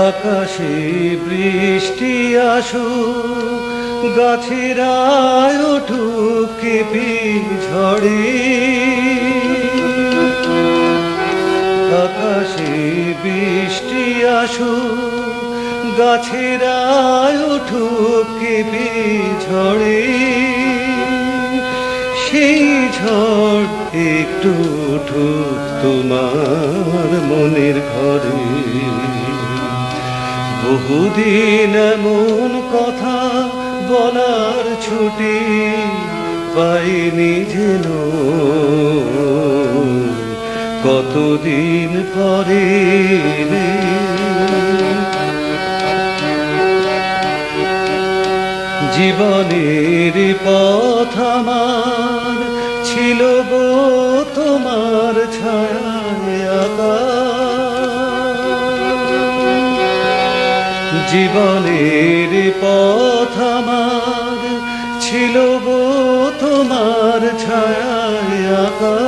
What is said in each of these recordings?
আকাশে বৃষ্টি আসু গাছেরা উঠুক কেঁপে ঝড়ে আকাশে বৃষ্টি আসু গাছেরা উঠুক কেঁপে ঝড়ে সেই ঝড় একটু উঠুক তোমার মনের ঘরে। বহুদিন এমন কথা বলার ছুটি পাইনি যেন। কতদিন পরে জীবনের পথ আমার জীবনের পথ আমার ছিল গো তোমার ছায়া আঁকা।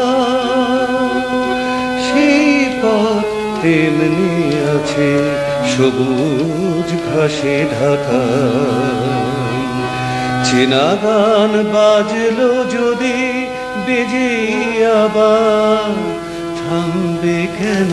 সেই পথ তেমনি আছে সবুজ ঘাসে ঢাকা চেনা গান বাজলো যদি বেজে আবার, থামবে কেন